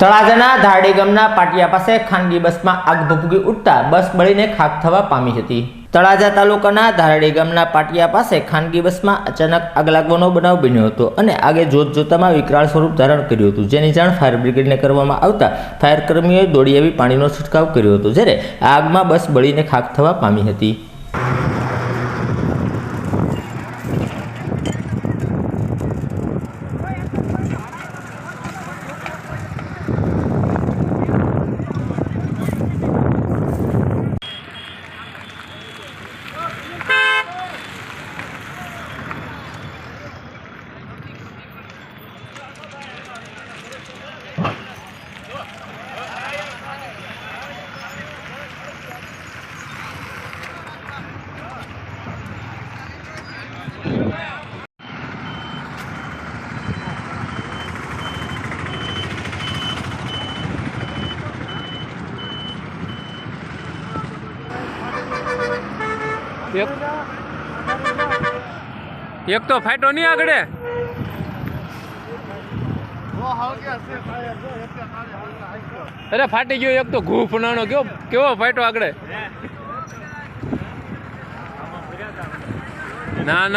તળાજાના ધારડી ગામના પાટિયા પાસે ખાનગી બસમાં આગ ભભૂકી ઉઠતા બસ બળીને ખાક થવા પામી હતી. તળાજા તાલુકાના ધારડી ગામના પાટિયા પાસે ખાનગી બસમાં અચાનક આગ લાગવાનો બનાવ બન્યો હતો અને આગે જોત જોતામાં વિકરાળ સ્વરૂપ ધારણ કર્યું હતું. જેની જાણ ફાયર બ્રિગેડને કરવામાં આવતા ફાયર કર્મીઓએ દોડી આવી પાણીનો છંટકાવ કર્યો હતો, જ્યારે આગમાં બસ બળીને ખાક થવા પામી હતી. એક. એક તો ફાટો નહીં આગળ. અરે ફાટી ગયો, એક તો ઘૂફ નાનો કેવો કેવો ફાટો આગળ? ના ના.